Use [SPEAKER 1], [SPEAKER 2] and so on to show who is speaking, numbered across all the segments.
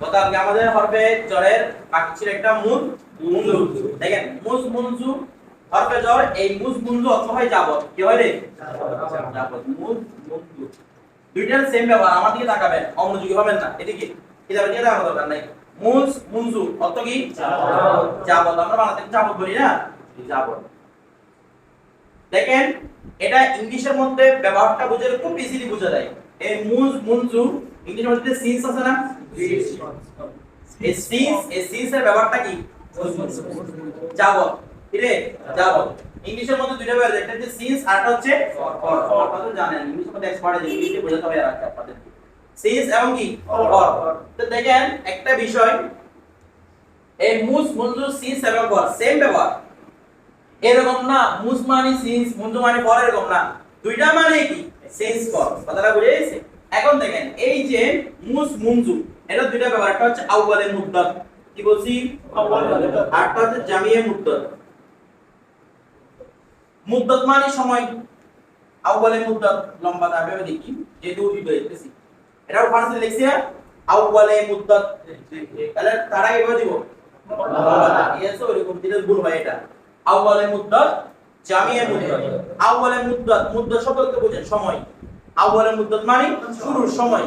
[SPEAKER 1] গতকাল আমাদের হরফে জরের বাকি ছিল একটা মুজ মুনজু। দেখেন মুজ মুনজু হরফে জর এই মুজ মুনজু অর্থ হয় যাবত কি হয় রে? যাবত মুজ মুনজু দুইটার সেম ব্যবহার আমার দিকে তাকাবেন অমনোযোগী হবেন না। এদিকে দেওয়ার দরকার নাই। মুজ মুনজু অর্থ কি? যাবত আমরা বাংলাতে যাবত বলি না? যাবত দেখেন এটা ইংলিশের মধ্যে ব্যবহারটা বুঝলে খুব ইজিলি বোঝা যায়। এই মুজ মুনজু ইংলিশের মধ্যে সিন্স আছে না এই সিন্স এই সিন্স এর ব্যবহারটা কি? যাব। কিরে যাব। ইংলিশের মধ্যে দুইটা ব্যবহার একটা হচ্ছে সিন্স আর একটা হচ্ছে ফর আপনারা তো জানেন ইংলিশের মধ্যে এক্সপার্ট আছে ইংলিশে বোঝাতে হবে আর আপনাদের। সিন্স এবং কি? ফর তো দেখেন একটা বিষয় এই মুজ মুনজু সিন্স এবং ফর সেম ব্যবহার। এরকম না মুজ মানে সিন্স মুনজু মানে ফর এরকম না। দুইটা মানে কি? সেন্স ফর কথাটা বুঝে গেছে? এখন দেখেন এই যে মুজ মুনজু এটা দুইটা ব্যাপার। একটা হচ্ছে কি বলছি? আরটা হচ্ছে জামিয়ে মুদ্দাত। মুদ্দাত মানে সময়। আউয়ালে মুদ্দাত লম্বা দেখি। যে দেখতেছি। এটাও মুদ্দাত। তাহলে দিব। হয় সময়। আউয়ালে মুদ্দাত মানে শুরুর সময়।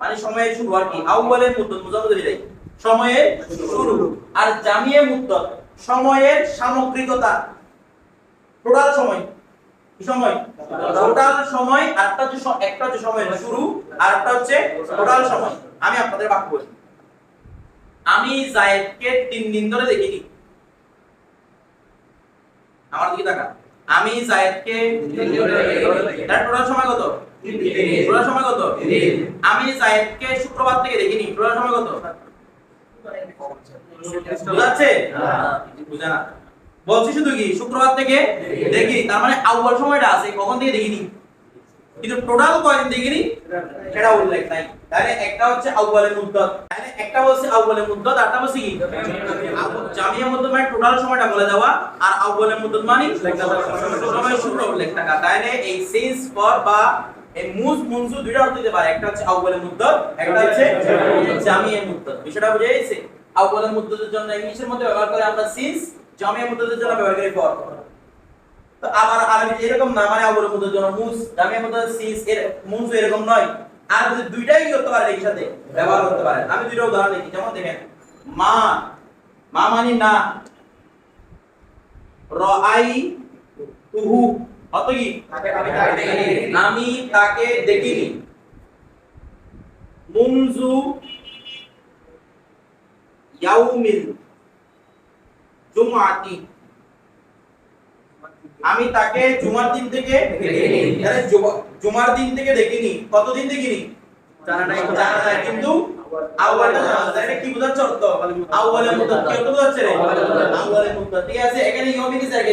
[SPEAKER 1] মানে সময়ের শুরু আর কি। আউয়ালের মুদ্দত হয়ে যায় সময়ের শুরু। আর জামিয়ে মুদ্দত সময়ের সামগ্রিকতা। টোটাল সময়। কি সময়? টোটাল সময় আরটা হচ্ছে একটা হচ্ছে সময়ের শুরু, আর একটা হচ্ছে টোটাল সময়। আমি আপনাদের বাক্য বলি। আমি জায়েদকে তিন দিন ধরে দেখিনি। আমার দিকে তাকা আমি জায়েদকে তার টোটাল সময় কত? জায়েদকে শুক্রবার বলছি শুধু কি শুক্রবার থেকে তার মানে সময়টা আছে কখন থেকে দেখিনি কিন্তু টোটাল দেখিনি সেটা উল্লেখ নাই তাহলে একটা হচ্ছে আউয়ালে মুদ্দত তাহলে একটা বলছে কি জামিয়া মানে টোটাল সময়টা বলে দেওয়া আর আউয়ালে মুদ্দত মানে সময় উল্লেখ থাকা তাহলে এই সেন্স ফর বা এই মুজ মুনজু দুইটা অর্থ দিতে পারে, একটা হচ্ছে আউয়ালে মুদ্দত, একটা হচ্ছে জামিয়া মুদ্দত। বিষয়টা বুঝে গেছে? আউয়ালে মুদ্দতের জন্য ইংলিশের মধ্যে ব্যবহার করে আমরা সিন্স জামিয়া মুদ্দতের জন্য ব্যবহার করি ফর তো আবার আরবি এরকম না মানে আবুল মুদের জন্য মুস জামিয়া মুদের সিস এর মুস এরকম নয়। আর যদি দুইটাই করতে পারে এর সাথে ব্যবহার করতে পারে আমি দুইটা উদাহরণ দেখি, যেমন দেখেন, মা মা মানে না। রাই তুহু। আমি তাকে দেখিনি। মুনজু ইয়াউমিল জুমাতি আমি তাকে জুমার দিন থেকে তাহলে জুমার দিন থেকে দেখিনি। কতদিন দেখিনি? জানা নাই জানা নাই কিন্তু আউয়ালটা জানা কি বোঝাচ্ছে অর্থ? আউয়ালের মধ্যে কি অর্থ বোঝাচ্ছে রে। আউয়ালের মধ্যে ঠিক আছে? এখানে ইয়মিকে জায়গা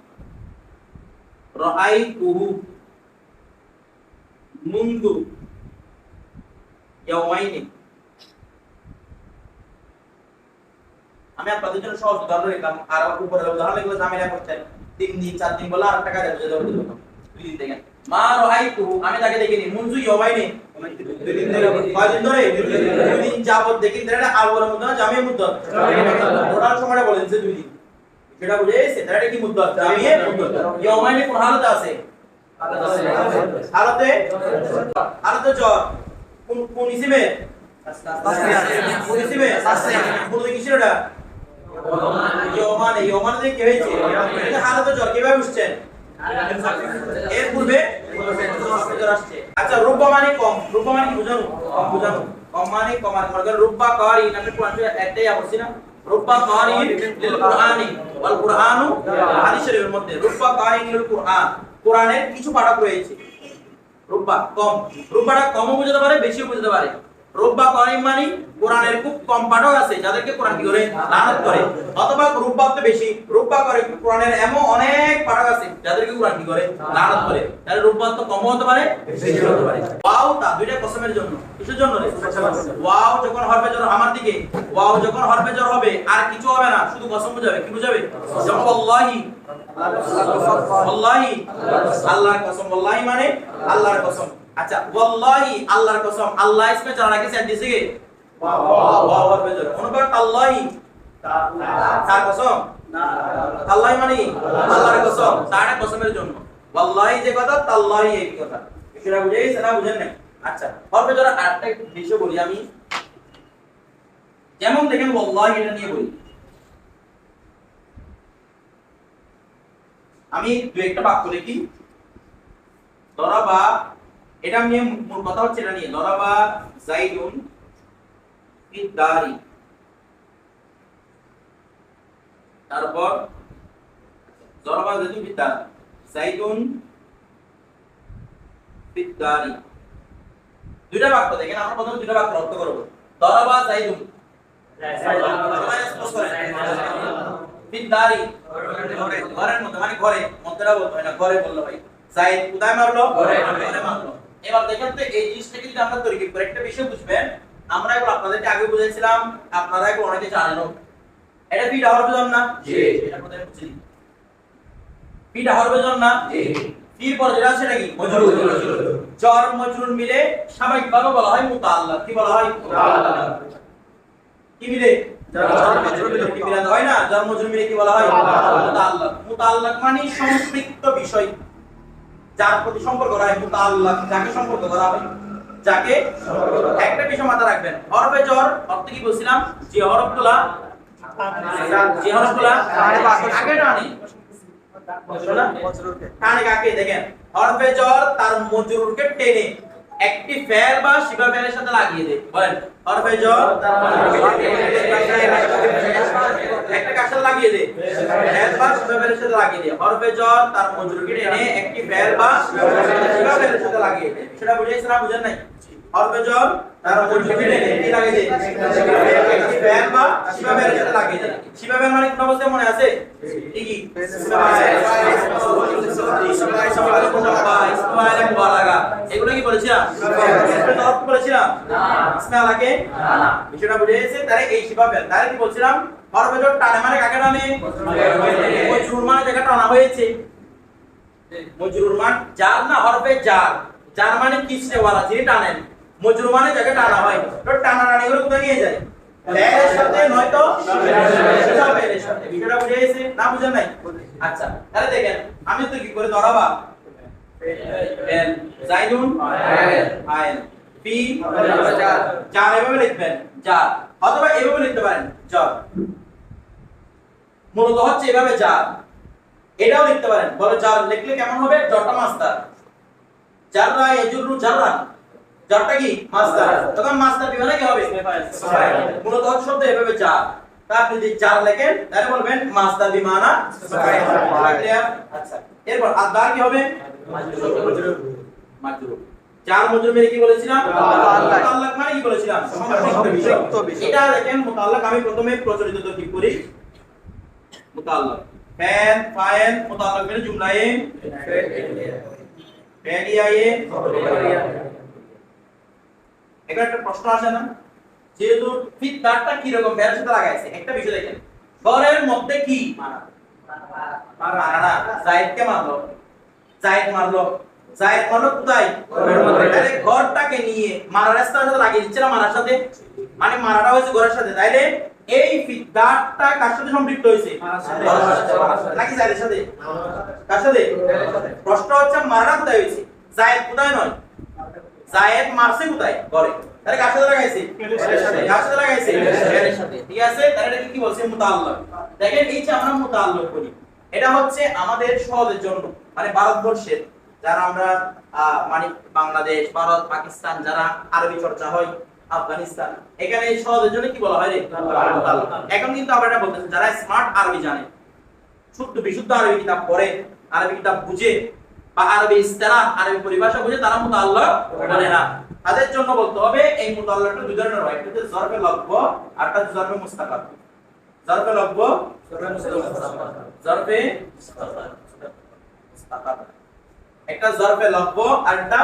[SPEAKER 1] রাই তুহু মুনজু ইয়াউমাইনি আমি আপনাদের জন্য সহজ উদাহরণ লিখলাম আর উপরে উদাহরণ লিখলে ঝামেলা করছেন তিন দিন চার দিন বলে আর টাকা দেবো বুঝে দেবো দুই দিন দেখেন। মা রাআইতু আমি তাকে দেখিনি। মুনজু ইয়াউমাইনি দুই দিন ধরে দুই দিন যাবত দেখিনি। তাহলে আলবর মধ্যে না জামিয়া মুদ্দত। টোটাল সময়টা বলেন যে দুই দিন। সেটা বুঝে গেছে তাহলে কি মুদ্দত জামিয়া মুদ্দত ইয়াউমাইনি কোন হালতে আছে? হালতে হালতে জ্বর। কোন কোন ইসিমে? কোন ইসিমে? কোন কিসের এটা? ইয়মান যে কি হয়েছে? হালতে জ্বর, কীভাবে বুঝছেন? এর পূর্বে আচ্ছা রূপা মানে কম রূপা মানে কি বুঝানো? কম বুঝানো। কম মানে কম করেন রূপা কারি কোরআন শরীফ একটাই বলছি না রূপা কারি লিল কুরআনি হাদিস মধ্যে। রূপা কারি লিল কুরআন। কোরআনের কিছু পাঠক রয়েছে। রূপা কম। রূপাটা কমও বুঝতে পারে, বেশিও বুঝতে পারে। রব্বা করিম মানে কোরআনের খুব কম পাঠক আছে, যাদেরকে কোরআন কি করে? লানত করে। অথবা রূপবাদ তো বেশি রূপবা করে কোরআনের এমন অনেক পাঠক আছে যাদেরকে কোরআন কি করে? লানত করে। তাহলে রূপবাদ তো কম হতে পারে বেশি হতে পারে। ওয়াও তা দুইটা কসমের জন্য। কিসের জন্য রে? ওয়াও যখন হরফে জর আমার দিকে, ওয়াও যখন হরফে জর হবে, আর কিছু হবে না, শুধু কসম বুঝাবে। কি বুঝাবে? যেমন আল্লাহি। ওয়াল্লাহি আল্লাহর কসম ওয়াল্লাহি মানে আল্লাহর কসম। আচ্ছা ওয়াল্লাহি আল্লাহর কসম আল্লাহ ইসমে যারা নাকি সেন্ট দিছে কে? ওয়াও হরফে জর অনুবাদ আল্লাহি? তার কসম? আল্লাহ মানে আল্লাহর কসম। তার কসমের জন্য। ওয়াল্লাহি যে কথা তাল্লাহি এই কথা। সেটা বুঝে গেছে না বুঝেন নাই? আচ্ছা হরফে জর আরেকটা বিষয় বলি আমি। যেমন দেখেন ওয়াল্লাহি এটা নিয়ে বলি। আমি দু একটা বাক্য লিখি। দরাবা এটা নিয়ে মূল কথা হচ্ছে এটা নিয়ে দরাবা জাইদুন তারপর দরাবা জাইদুন ফিদ্দার জাইদুন ফিদ্দারি দুইটা বাক্য দেখেন আমরা প্রথমে দুইটা বাক্য অর্থ করব দরাবা জাইদুন ফিদ্দারি ঘরের মধ্যে মানে ঘরে মধ্যটা বলতে হয় না ঘরে বলল ভাই সাইদ কোথায় মারলো
[SPEAKER 2] ঘরে।
[SPEAKER 1] মারলো এবার দেখেন তো এই জিনিসটাকে যদি আমরা তৈরি করে একটা বিষয় বুঝবেন আমরা এগুলো আপনাদেরকে আগে বুঝাইছিলাম আপনারা এগুলো অনেকে জানেনও। এটা পিটা হওয়ার বেজন না?
[SPEAKER 2] জি।
[SPEAKER 1] এটা কোথায় বুঝছি পিটা হওয়ার বেজন না?
[SPEAKER 2] জি।
[SPEAKER 1] ফির পর যেটা আছে নাকি মজরুর। জর মজরুর মিলে স্বাভাবিকভাবে বলা হয় মুতাআল্লাক কি বলা হয়?
[SPEAKER 2] মুতাআল্লাক।
[SPEAKER 1] কি মিলে?
[SPEAKER 2] জর মজরুর মিলে।
[SPEAKER 1] কি মিলে। হয় না? জর মজরুর মিলে কি বলা হয়।
[SPEAKER 2] মুতাআল্লাক
[SPEAKER 1] মুতাআল্লাক মানে সম্পৃক্ত বিষয়। যার প্রতি সম্পর্ক করা হয় মুতাআল্লাক যাকে সম্পর্ক করা হয়, যাকে একটা বিষয় মাথা রাখবেন। হরফে জর অর্থ কি বলছিলাম? যে হরফগুলা যে হরফগুলা আগে টানে টানে একটি বা সাথে লাগিয়ে দেয়। টেনে একটা লাগিয়ে দেয়। ফেল বা ফেলের সাথে লাগিয়ে দেয়। হরফে জর তার মজরুরকে টেনে একটি ফেল বা ফেলের সাথে লাগিয়ে সেটা বুঝেছেন না বুঝেন নাই? হরফে জর তার মজরুরকে টেনে কি লাগিয়ে দেয়। একটি ফেল বা শিবা ফেলের সাথে লাগিয়ে দেয়। শিবা ফেল মানে কোন অবস্থায় মনে আছে? কি এগুলো কি বলেছিলাম? বলেছিলাম ইসমাইল বিষয়টা বুঝে গেছে তারে এই শিবা ফেল তারে কি বলছিলাম? হরফে টানে মানে কাকে টানে? মজরুর মানে জায়গা টানা হয়েছে। মজরুর মান মানে জায়গা টানা হয়। টানা টানি করে বুঝে না বুঝেন নাই? আচ্ছা তাহলে দেখেন, আমি তো কি করে ধরাবা? ফেল জাইদুন আইন ফি চার লিখবেন চার অথবা এভাবে লিখতে পারেন চার মূলত হচ্ছে এভাবে চার এটাও লিখতে পারেন। বলে চার লিখলে কেমন হবে? জটা মাস্টার। জাররা ইয়াজুরু জাররা জারটা কি? মাস্টার। তখন মাস্টার বিমানে কি হবে? মূলত হচ্ছে শব্দ এভাবে তা আপনি যদি চার লেখেন তাহলে বলবেন মাস্টার বিমানা আচ্ছা। এরপর আদার কি হবে? চার মজরুর মেরে কি বলেছিলাম? মানে কি বলেছিলাম? বিষয়। এটা দেখেন মুতাআল্লাক আমি প্রথমে প্রচলিত ঠিক করি? মুতাআল্লাক ফ্যান ফায়েল মুতাআল্লাক মেরে জুমলায়ে ফেলিয়ায়ে এখানে একটা প্রশ্ন আসে না? যেহেতু ফিট দাঁতটা কি রকম ফেলের সাথে লাগাইছে। একটা বিষয় দেখেন। ঘরের মধ্যে কি? মারা মারা না জায়েদকে মারলো। জায়েদ মারলো। জায়েদ মারলো কোথায়? তাহলে ঘরটাকে নিয়ে মারার সাথে লাগিয়ে দিচ্ছে না মারার সাথে? মানে মারাটা হয়েছে ঘরের সাথে। তাইলে এই ফিদারটা কার সাথে সম্পৃক্ত হয়েছে। নাকি জায়েদের সাথে? কার সাথে? প্রশ্ন হচ্ছে মারাটা কোথায় হয়েছে? জায়েদ কোথায় নয়? জায়েদ মারছে কোথায়? ঘরে। তাহলে কার সাথে লাগাইছে? কার সাথে লাগাইছে?
[SPEAKER 2] ফেলের সাথে।
[SPEAKER 1] ফেলের সাথে। ঠিক আছে? তাহলে এটা কি বলছে? মুতাআল্লাক দেখেন এই যে আমরা মুতাআল্লাক করি এটা হচ্ছে আমাদের সহজের জন্য। মানে ভারতবর্ষের যারা আমরা আহ, মানে বাংলাদেশ ভারত পাকিস্তান যারা আরবি চর্চা হয় আফগানিস্তান। এখানে সহজের জন্য কি বলা হয় রে? এখন কিন্তু আমরা এটা বলতেছি যারা স্মার্ট আরবি জানে শুদ্ধ বিশুদ্ধ আরবি কিতাব পড়ে আরবি কিতাব বুঝে বা আরবি ইস্তেলাহ আরবি পরিভাষা বুঝে তারা মুতাআল্লাক বলে না। তাদের জন্য বলতে হবে এই মুতাআল্লাকটা দুই ধরনের হয় একটা হচ্ছে জরফে লব্ব আর একটা জরফে মুস্তাকার জরফে লব্ব জরফে মুস্তাকার একটা জরফে লব্ব আর একটা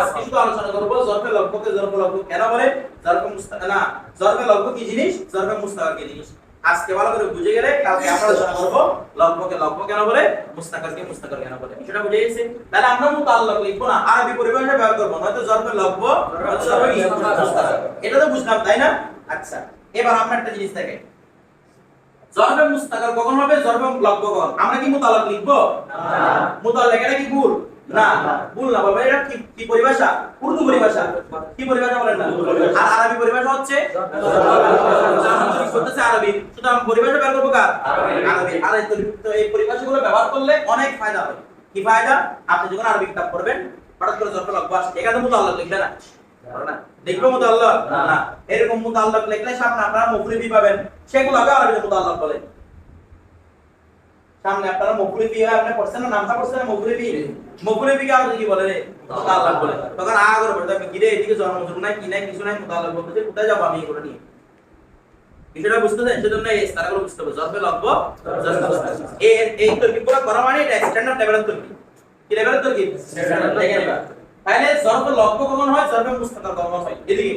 [SPEAKER 1] আজকে শুধু আলোচনা করব, জরফে লব্বকে জরফে লব্ব কেন বলে? জরফে মুস্তাকা না, জরফে লব্ব কি জিনিস? জরফে মুস্তাকার কি জিনিস? আজকে ভালো করে বুঝে গেলে কালকে আমরা আলোচনা করব লব্বকে লব্ব কেন বলে মুস্তাকারকে মুস্তাকার কেন বলে। সেটা বুঝে গেছে? তাহলে আমরা মুতাআল্লাক লিখব না, আরবি পরিভাষা ব্যবহার করব, নয়তো জরফে মুস্তাকার এটা তো বুঝলাম, তাই না? আচ্ছা এবার আমরা একটা জিনিস দেখে জরফে মুস্তাকার কখন হবে? কখন? আমরা কি মুতাআল্লাক লিখব? মুতাআল্লাক এটা কি ভুল? না। ভুল না বাবা এটা কি কি পরিভাষা? উর্দু পরিভাষা। কি পরিভাষা বলেন না? আর আরবি পরিভাষা হচ্ছে? আরবি। সুতরাং পরিভাষা বের করব কার? আরবি। আর এই তো- তো এই পরিভাষাগুলো ব্যবহার করলে অনেক ফায়দা হয়। কি ফায়দা? আপনি যখন আরবি কিতাব পড়বেন হঠাৎ করে লব্ব আসছে। এখানে মুতাআল্লাক লিখবে না। দেখব মুতাআল্লাক না এরকম মুতাআল্লাক লিখলে সামনে আপনারা মুফরিদি পাবেন। সেগুলো আরবিতে মুতাআল্লাক বলে। সামনে আপনারা মুফরিদি আপনি পড়ছেন না নামটা পড়ছেন না মুফরিদি মুফরিদি কি বলে রে? মুতাআল্লাক বলে। তখন আ বলতে হবে কি রে এদিকে জন্মজুর নাই কি নাই কিছু নাই? মুতাআল্লাক বলতে কোথায় যাব আমি এগুলো নিয়ে? বিষয়টা বুঝতেছেন সেজন্য এই তারাগুলো বুঝতে হবে। লব্ব এই এই তরকিবগুলো করা মানে এটা স্ট্যান্ডার্ড লেভেলের তরকিব কি লেভেলের স্ট্যান্ডার্ড এবার তাহলে জরফে লব্ব কখন হয়? জরফে মুস্তাকার কখন হয়। এদিকে।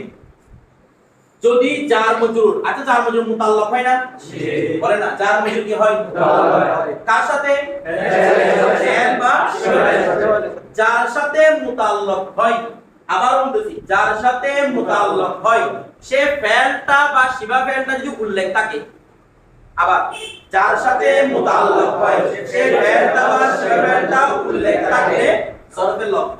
[SPEAKER 1] যদি জার মজরুর আচ্ছা জার মজরুর মুতাল্লাক হয় না? বলে না। জার মজরুর কি হয়? কার সাথে? যার সাথে মুতাল্লাক হয়। আবার বলতেছি, যার সাথে মুতাল্লাক হয়, সে ফেলটা বা শিবা ফেলটা যদি উল্লেখ থাকে, আবার যার সাথে মুতাল্লাক হয়, সে ফেলটা বা শিবা ফেলটা উল্লেখ থাকে সরফে লব্ব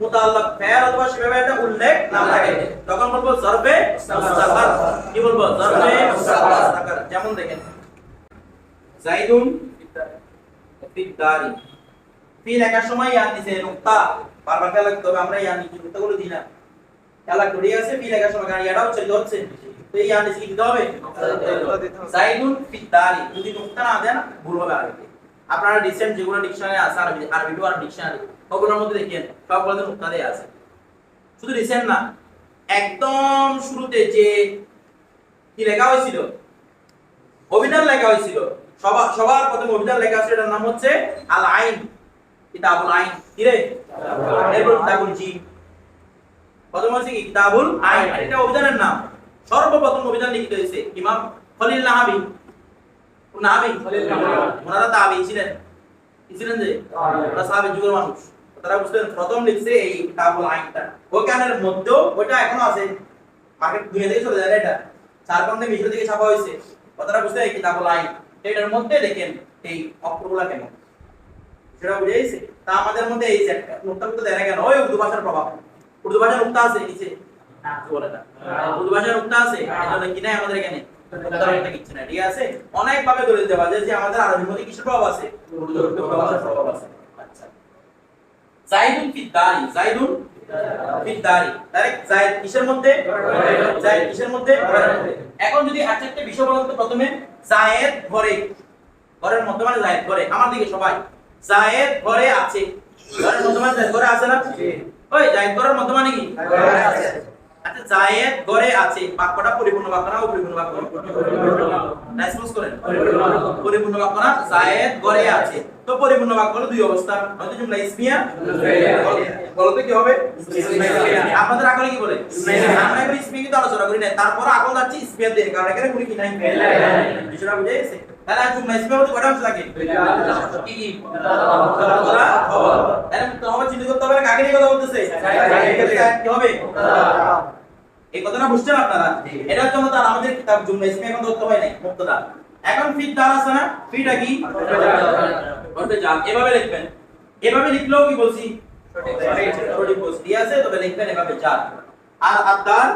[SPEAKER 1] মুতাল্লাক ফেল অথবা সেভাবে একটা উল্লেখ না থাকে। তখন বলব জরফে মুস্তাকার কি বলব? জরফে মুস্তাকার যেমন দেখেন জাইদুন ফিদ্দারি। ফি লেখার সময় ইয়ান দিছে নুক্তা। বারবার খেয়াল রাখতে হবে আমরা ইয়ান নিচে নুক্তাগুলো দিই না। খেয়াল রাখতে আছে? ফি লেখার সময় কারণ ইয়াটা উচ্চারিত হচ্ছে তো এই ইয়ান নিচে কি দিতে হবে? জাইদুন ফিদ্দারি। যদি নুক্তা না দেন ভুল হবে আরবিতে আপনারা রিসেন্ট যেগুলো ডিকশনারি আছে আরবি আরবি টু আর ডিকশনারি ওগুলোর মধ্যে দেখেন, সবগুলোতে নুক্তা দেয়া আছে। শুধু রিসেন্ট না, একদম শুরুতে যে কি লেখা হয়েছিল? অভিধান লেখা হয়েছিল। সবার সবার প্রথমে অভিধান লেখা আছে এটার নাম হচ্ছে আল আইন কিতাবুল আইন। কি রে? এরপর কিতাবুল জি প্রথম হচ্ছে কিতাবুল আইন। এটা অভিধানের নাম। সর্বপ্রথম অভিধান লিখিত হয়েছে ইমাম? খলিল নাহাবি কোন নাহাবি ওনারা তাবি ছিলেন। কি ছিলেন যে? ওরা সাহাবী যুগের মানুষ। তারা বুঝলেন প্রথম লিখছে এই কিতাবুল আইনটা। ওখানের মধ্যেও ওটা এখনও আছে। মার্কেট দুনিয়া থেকে চলে যায় এটা। চার মিশর থেকে ছাপা হয়েছে। কথাটা বুঝতে এই কিতাবুল আইন। এটার মধ্যে দেখেন এই অক্ষরগুলা কেন সেটা বুঝে গেছে তা আমাদের মধ্যে এই যে নোটটা তো কেন? ওই উর্দু ভাষার প্রভাব। উর্দু ভাষার নোটটা আছে নিচে। না বলে। না উর্দু ভাষার নোটটা আছে। কি নাই আমাদের এখানে। উদাহরণটা কিচ্ছু না ঠিক আছে? অনেক ভাবে ধরে দেওয়া যায় যে আমাদের আরবির মধ্যে কিসের প্রভাব আছে? প্রভাব আছে আচ্ছা। জাইদুন ফিদ্দারি জাইদুন ফিদ্দারি। ডাইরেক্ট জাইদ কিসের মধ্যে? জাইদ কিসের মধ্যে? এখন যদি আচ্ছা একটা বিষয় বলেন তো প্রথমে জায়েদ ঘরে। ঘরের মধ্যে মানে জায়েদ ঘরে। আমার দিকে সবাই। জায়েদ ঘরে আছে। ঘরের মধ্যে মানে ঘরে আছে না? ওই জায়েদ ঘরের মধ্যে মানে কি আচ্ছা জায়েদ আছে। বাক্যটা পরিপূর্ণ বাক্য না অপরিপূর্ণ বাক্য? রেসপন্স করেন। পরিপূর্ণ বাক্য না জায়েদ আছে। তো পরিপূর্ণ বাক্য হলো দুই অবস্থা। হয়তো জুমলা ইসমিয়া। বলতে কি হবে? আপনাদের আকলে কি বলে? আমরা এবার ইসমিয়া কিন্তু আলোচনা করি না তারপর আকল যাচ্ছে ইসমিয়া দিয়ে কারণ এখানে কোনো কি নাই। বিষয়টা বুঝে গেছে। ইসমিয়া বলতে কয়টা অংশ লাগে কি কি তাহলে তোমাকে চিন্তা করতে হবে কাকে নিয়ে কথা বলতেছে? কি হবে? এই কথাটা বুঝছেন আপনারা? এটার জন্য তার আমাদের কিতাব জুমলা ইসমে এখন ধরতে হয় নাই মুক্তদা। এখন ফিট দার আছে না? ফিটা কি? এভাবে লিখবেন। এভাবে লিখলেও কি বলছি? সঠিক বলছি। আছে তবে লিখবেন এভাবে যার আর আদার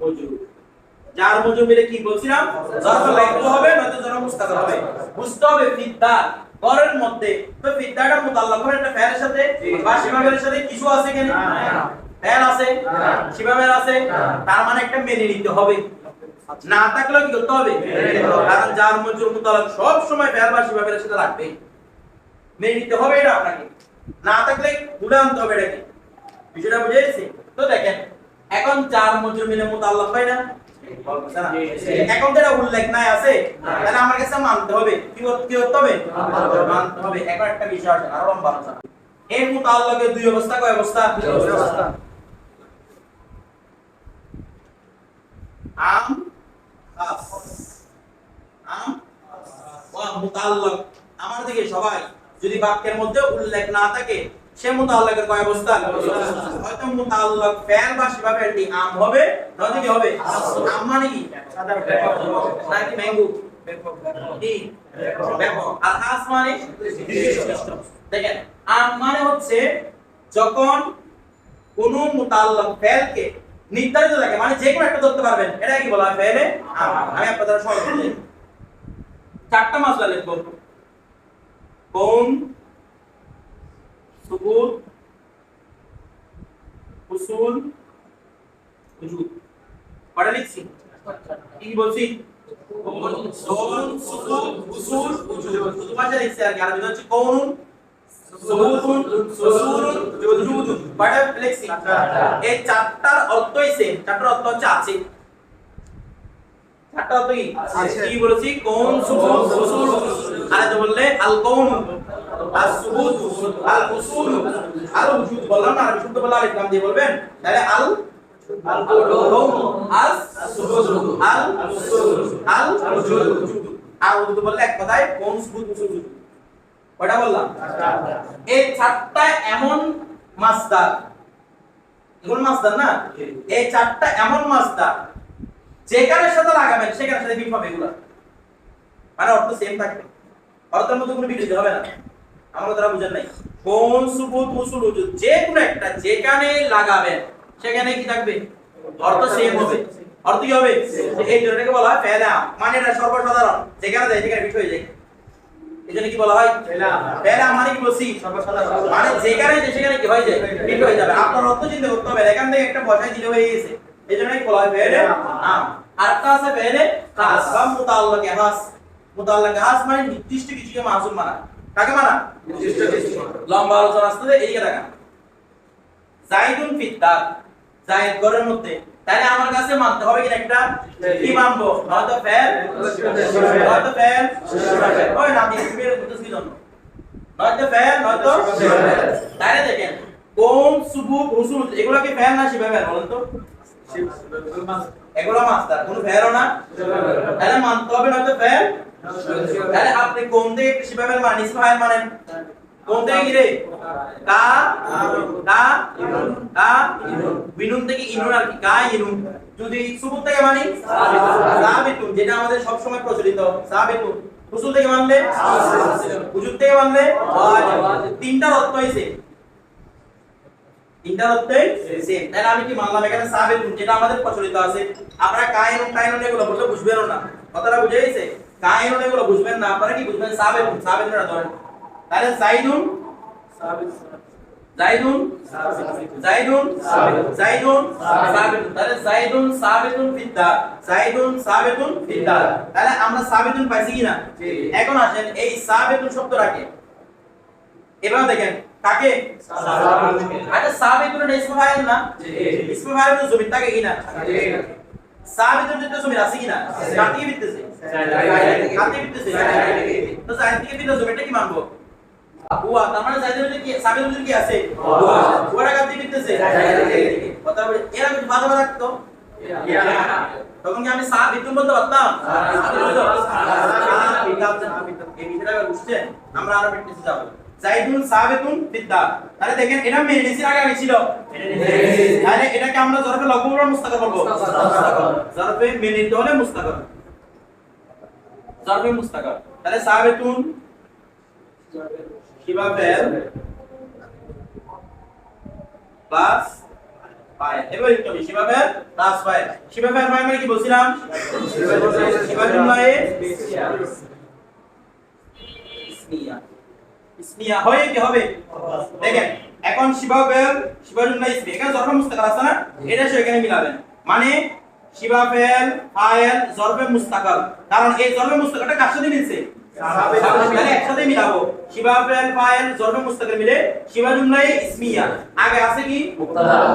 [SPEAKER 1] মজুর যার মজুর মিলে কি বলছিলাম? জরফ লাগতে হবে, নয়তো জরফ মুস্তাকার হবে। বুঝতে হবে ফিদ্দা ঘরের মধ্যে। তো ফিদ্দাটা মুতাল্লাক করে একটা ফেরের সাথে বা শিবাবের সাথে কিছু আছে কেন ফের আছে। শিবাবের আছে। তার মানে একটা মেনে নিতে হবে। না থাকলে কি করতে হবে? কারণ যার মজুর মুতাল্লাক সব সময় ফের বা শিবাবের সাথে লাগবে। মেনে নিতে হবে এটা আপনাকে। না থাকলে আনতে হবে এটাকে। বিষয়টা বুঝে তো দেখেন, এখন চার মজুর মিলে মুতাল্লাক হয় না? এখন তো উল্লেখ নাই আছে? তাহলে আমার কাছে মানতে হবে। কি কি করতে হবে? মানতে হবে। এখন একটা বিষয় আছে আরও লম্বা আলোচনা এই মুতাল্লাকের দুই অবস্থা কয় অবস্থা?
[SPEAKER 2] অবস্থা।
[SPEAKER 1] আম খাস আম ওয়া মুতাল্লাক। আমার দিকে সবাই যদি বাক্যের মধ্যে উল্লেখ না থাকে সে মুতাল্লাকের কয় অবস্থা? হয়তো মুতাল্লাক ফেল বা শিবা ফেলটি আম হবে কি হবে? আম মানে কি? নাকি আর মানে? দেখেন, আম মানে হচ্ছে যখন কোন নির্ধারিত থাকে মানে যে কোনো একটা ধরতে পারবেন। এটা কি বলা ফেলে আমি। আপনাদের চারটা মাসলা লিখব। কোন সুবুত উসুল উজুদ পড়া লিখছি কি বলছি কোন সুবুত উসুল উজুদ শুধু ভাষা লিখছি আর কি আরবিতে হচ্ছে কোন সুবুতুন উসুলুন উজুদুন পড়া লিখছি এই চারটার অর্থই সেম চারটার অর্থ হচ্ছে আছে চারটা অর্থ কি
[SPEAKER 2] আছে।
[SPEAKER 1] কি বলেছি কোন সুবুত উসুল আরে তো বললে আল কৌন সুবুত আল উসুল আল উজুদ বললাম না আরবি শুদ্ধ বলা আলিফ দিয়ে বলবেন? তাহলে আল আল কৌন আল সুবুত আল উসুল আল উজুদ আর উজুদ বললে এক কথায়, কোন সুবুত উসুল কয়টা বললাম? এই চারটা এমন মাসদার এগুলো মাসদার না? এই চারটা এমন মাসদার যেখানের সাথে লাগাবেন সেখানের সাথে মিল হবে এগুলো। মানে অর্থ সেম থাকবে। অর্থের মধ্যে কোনো বিকৃতি হবে না। আমরা তারা বুঝেন নাই। কোন সুবুত উসুল উজুদ যে কোনো একটা যেখানে লাগাবেন সেখানে কি থাকবে? অর্থ সেম হবে। অর্থ কি হবে? এই জন্যটাকে বলা হয় ফেলা মানে এটা সর্বসাধারণ। যেখানে যায় সেখানে হয়ে যায়। এই জন্য কি বলা হয়? ফেলা মানে কি বলছি? মানে যেখানে যে সেখানে কি হয়ে যায়? বিট হয়ে যাবে। আপনার অর্থ চিন্তা করতে হবে। এখান থেকে একটা বসাই দিলে হয়ে গেছে। এই জন্য কি বলা হয় ফেলে আম আরেকটা ফেলে খাস বা মুতাল্লাকে হাস। মুতাল্লাকে হাস মানে নির্দিষ্ট কিছুকে মাসুম মানা কাকে মানা লম্বা আলোচনা আসতে এইদিকে দেখা জাইদুন ফিদ্দার জায়েদ ঘরের মধ্যে তাহলে আমার কাছে মানতে হবে কিনা একটা কি মানবো নয়তো ফেল? নয়তো ফেল? ওই না তুমি কি জন্য নয়তো ফেল নয়তো তাহলে দেখেন, কোন সুবুক রসুল এগুলো কি ফেল না শিবে ফেল বলেন তো? এগুলো মাস্টার, কোন ফেলও না? তাহলে মানতে হবে নয়তো ফেল? তাহলে আপনি কোন ফেল মানেন মানেন কোন থেকে কি কা কা কা, বিনুন থেকে ইনুন আর কি, কা, ইনুন। যদি সুবুত থেকে মানি? সাবিতুন যেটা আমাদের সব সময় প্রচলিত সাবিতুন থেকে মানলে থেকে মানলে হইছে তিনটার অর্থই সেম তাহলে আমি কি মানলাম এখানে সাবিতুন যেটা আমাদের প্রচলিত আছে? আপনারা কায়নুন কায়নুন এগুলো বললে বুঝবেন না। কথাটা বুঝে গেছে? কায়নুন এগুলো বুঝবেন না আপনারা কি বুঝবেন? সাবিতুন সাবিতুনটা ধরেন তাহলে জাইদুন জাইদুন জাইদুন জাইদুন সাবিতুন তাহলে জাইদুন সাবিতুন ফিদ্দার জাইদুন সাবিতুন ফিদ্দার। তাহলে আমরা সাবিতুন পাইছি কিনা এখন আসেন এই সাবিতুন শব্দটাকে এবার দেখেন কাকে? আচ্ছা সাবিতুন ইসমে ফাইল না? ইসমে ফাইল জমিন থাকে কিনা সাবিতুন যেটা জমিন আছে কিনা? কাকে বিতেছে কাকে বিতেছে তো জাইদ থেকে বিতে জমিটা কি মানবো? হুয়া তার মানে জাইদের মধ্যে কি সাবির মধ্যে কি আছে? হুয়া হুয়াটা কাকে বিতেছে কথা বলে এরা কিন্তু বাধা তখন কি আমি সাবিতুন বলতে পারতাম? এই বিষয়টা বুঝছেন? আমরা আরও প্র্যাকটিসে যাব। জাইদুন সাবিতুন বিদ্যা তাহলে দেখেন এটা মেনে নিছি আগে আমি ছিল তাহলে এটাকে আমরা জরফে লঘু বলব। মুস্তাকর। বলব জরফে নিতে হলে মুস্তাকর। জরফে মুস্তাকর। তাহলে সাবিতুন কিবা ফেল প্লাস এবার একটু হবে শিবা ফেল প্লাস শিবা ফেল মানে কি বলছিলাম? শিবা জুমলায় ইসমিয়া ইসমিয়া হয় কি হবে? দেখেন এখন শিবা ফেল শিবা জুমলা ইসমি এখানে জরফে মুস্তাকাল আছে না? এটা সে এখানে মিলাবেন মানে শিবা ফেল ফাইল জরফে মুস্তাকাল। কারণ এই জরফে মুস্তাকালটা কার সাথে মিলছে? একসাথে মিলাবো। শিবা ফেল ফাইল জরফে মুস্তাকাল মিলে শিবা জুমলায় ইসমিয়া আগে আছে কি?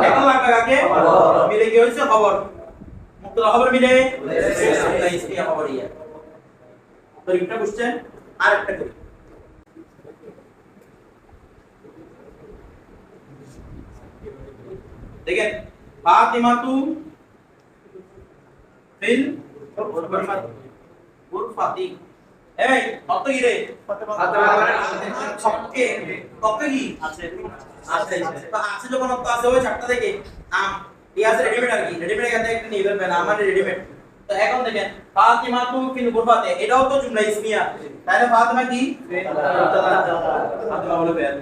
[SPEAKER 1] এখন লাগবে কাকে মিলে কি হয়েছে? খবর। মুক্তাদা খবর মিলে। ইসমিয়া খবর ইয়া। তো একটা কোশ্চেন আর একটা করি। দেখেন, ফাতিমাতু ফিল গুরফাতি এই, কত কি রে? কক্কে কক্কে কি? আছে। আছে। তো আছে যখন অত আছে, ওই চারটা থেকে। আম আছে রেডিমেড আর কি। রেডিমেড থেকে একটা নিয়ে ফেলবেন, আমার রেডিমেড তো এখন দেখেন, ফাতিমাতু ফিল গুরফাতি এটাও তো জুমলা ইসমিয়া। তাহলে ফাতিমা কি? ফাতিমা বলে বের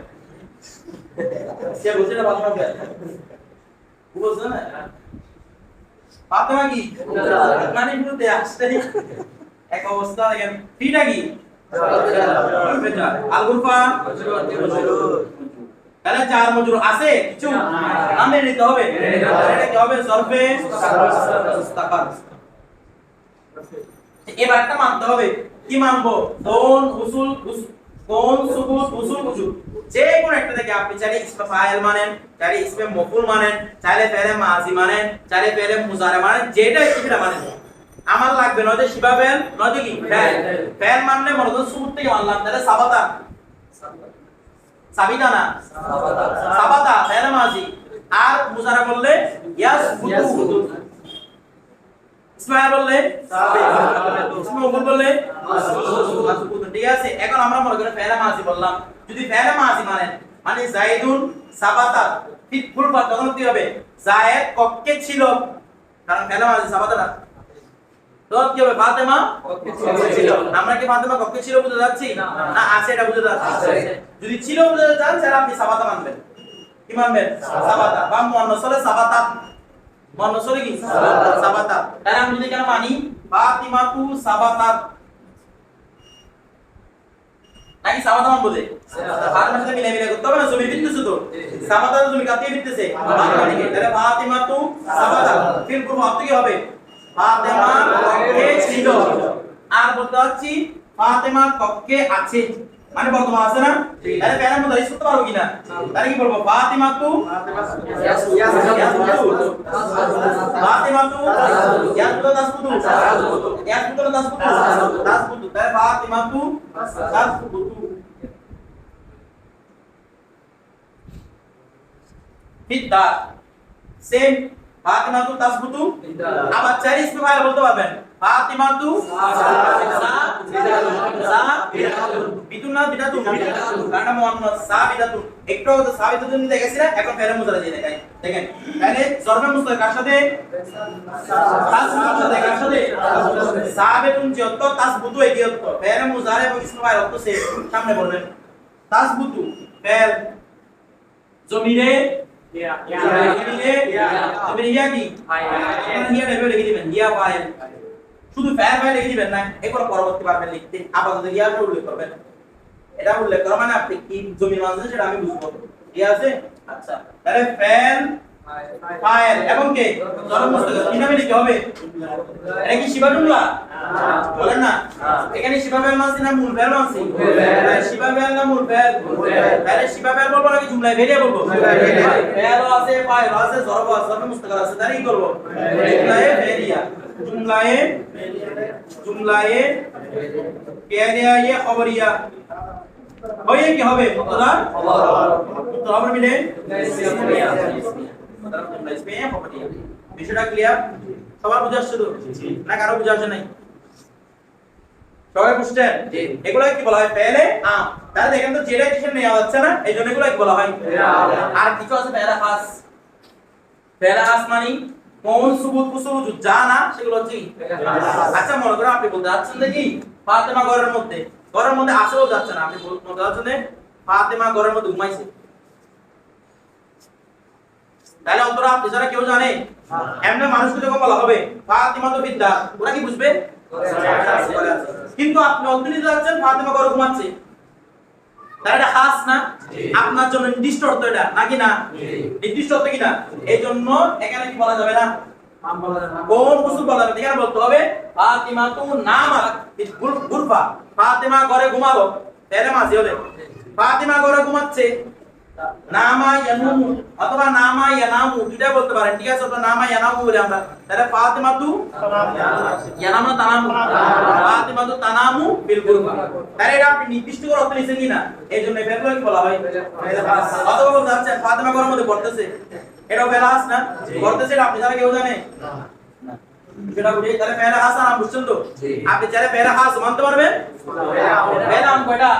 [SPEAKER 1] সে না ফাতিমা বের বুঝছ না কি মানে বিরুদ্ধে আসছে এক অবস্থা দেখেন ফিটা কি আল তাহলে চার মজুর আছে কিছু নামে নিতে হবে কি হবে মানতে হবে কি মানবো কোন উসুল উস- কোন সুবুত উসুল উজুল যে কোন একটা থেকে আপনি চাইলে ইসমে ফাইল মানেন চাইলে ইসমে মফুল মানেন চাইলে ফেলে মাজি মানেন চাইলে ফেলে মুজারে মানেন যেটা সেটা মানেন। আমার লাগবে নয়তো শিবা ফেল নয়তো কি? ফেল। ফেল মানলে মনে করুন সুবুত থেকে মানলাম তাহলে সাবাতা। সাবিতা না? সাবাতা। সাবাতা ফেলে মাজি। আর মুজারে বললে ইয়াস বুতু ইসমাইল বললে বললে ঠিক আছে এখন আমরা মনে করি ফেলে মাজি বললাম। যদি ফেলে মাজি মানেন মানে জাইদুন সাবাতা ফুল তখন কি হবে? জায়েদ কক্ষে ছিল। কারণ ফেলে সাবাতা না। তখন কি হবে? ফাতেমা আমরা কি ফাতেমা কক্ষে ছিল বুঝতে যাচ্ছি
[SPEAKER 2] না।
[SPEAKER 1] না। আছে এটা বুঝতে যাচ্ছি যদি ছিল বুঝতে চান তাহলে আপনি সাবাতা মানবেন। কি মানবেন? সাবাতা বা মুয়ান্নাসলে সাবাতা মুয়ান্নাসলে কি?
[SPEAKER 2] সাবাতা।
[SPEAKER 1] তাহলে আমি যদি কেন মানি ফাতিমাতু সাবাতাত নাকি সাবাতা মান বলে? ফাতিমার সাথে মিলাই মিলাই করতে হবে না? জমি বিদ্যুৎ তো। সাবাতা জমি কাটিয়ে দিতেছে তাহলে ফাতিমাতু সাবাতা ফিল করব আপনি কি হবে? ফাতেমা কক্ষে ছিল। আর বলতে যাচ্ছি ফাতেমা কক্ষে আছে। মানে বর্তমান আছে না? তাহলে প্যারা মধ্যে ইস করতে পারব কিনা? তাহলে কি বলব? ফাতিমাতু ফাতিমাতু ইয়াসবুতু তাসবুতু ইয়াসবুতু তাসবুতু তাসবুতু তাহলে ফাতিমাতু তাসবুতু ফিদ্দার। সেম। ফাতিমাতু তাসবুতু আবার ইসমে ফাইল বলতে পারবেন। ফাতিমাতু সা বিতুন না বিদাতুন কারণ মুহাম্মদ সা একটু তো সা দেখেছি না এখন ফেরে মুজারা দিয়ে দেখাই দেখেন তাহলে জরফে মুস্তাক কার সাথে? তাসবুতুর সাথে কার সাথে? সাবিতুন যত তাসবুতু এগিয়ত ফেরে মুজারা এবং ইসমে ফাইল অত সে সামনে বলবেন তাসবুতু জমিরে জমিরে জমিরে ইয়া কি? এখানে হিয়া লিখে দিবেন। ফাইল। শুধু ফ্যান ফাইল লিখে দিবেন না এরপর পরবর্তী পারবেন লিখতে আপাতত হিয়া উল্লেখ করবেন। এটা উল্লেখ করা মানে আপনি কি জমি মানছেন সেটা আমি বুঝব। ঠিক আছে আচ্ছা। তাহলে ফ্যান ফাইল এবং কে? মুস্তাক কি নামে লিখতে হবে? এটা কি জুমলা বলেন না। এখানে ফেল মানছি না মূল মানছি না মূল। তাহলে বলব নাকি জুমলায় ভেরিয়ে বলব। আছে আছে আছে মুস্তাক আছে তাহলে কি করব? জুমলায় ভেরিয়া জুমলায় কেরিয়া ইয়ে খবরিয়া হয়ে কি হবে? মুক্তদা মুক্তদা হবে মিলে। বিষয়টা ক্লিয়ার সবার বুঝে তো না কারও বুঝে আসে নাই? সবাই বুঝছেন। এগুলো কি বলা হয়? পেলে? তাহলে দেখেন তো যেটা কিছু নেওয়া যাচ্ছে না এই জন্য এগুলো কি বলা হয়। আর কিছু আছে? পেলা খাস পেলা খাস মানে? কোন সুবুত কুসুবুত যা না সেগুলো হচ্ছে আচ্ছা মনে করো আপনি বলতে যাচ্ছেন যে ফাতেমা ঘরের মধ্যে। ঘরের মধ্যে আসেও যাচ্ছে না। আপনি বলতে যাচ্ছেন ফাতেমা ঘরের মধ্যে ঘুমাইছে। তাহলে অন্তরা আপনি ছাড়া কেউ জানে? এমনি মানুষকে যখন বলা হবে ফাতিমা তো বিদ্যা ওরা কি বুঝবে? কিন্তু আপনি অর্থনীতি যাচ্ছেন ফাতিমা করে ঘুমাচ্ছে। তাহলে এটা খাস না? আপনার জন্য নির্দিষ্ট অর্থ এটা নাকি না? নির্দিষ্ট অর্থ কি এই জন্য এখানে কি বলা যাবে না? কোন গোসল বলা যাবে এখানে বলতে হবে ফাতিমা তু নাম গুরফা। ফাতিমা ঘরে ঘুমালো তেরে মাসি হলে ফাতিমা ঘরে ঘুমাচ্ছে নামা ইয়ানুমু অথবা নামা ইয়ানামু দুইটা বলতে পারেন ঠিক আছে অথবা নামা ইয়ানামু বলে আমরা তাহলে ফাতিমা তু ইয়ানামু তানামু ফাতিমা তু তানামু বিল গুরফা তাহলে এটা আপনি নির্দিষ্ট করে অর্থ নিছেন কিনা এই জন্য ফেরগুলো কি বলা হয় অথবা বলতে যাচ্ছে ফাতিমা ঘরের মধ্যে পড়তেছে এটাও ফেলাস না পড়তেছে এটা আপনি যারা কেউ জানে সেটা বুঝে তাহলে পেরা হাস নাম বুঝছেন তো আপনি যারা পেরা হাস মানতে পারবেন পেরা নাম কয়টা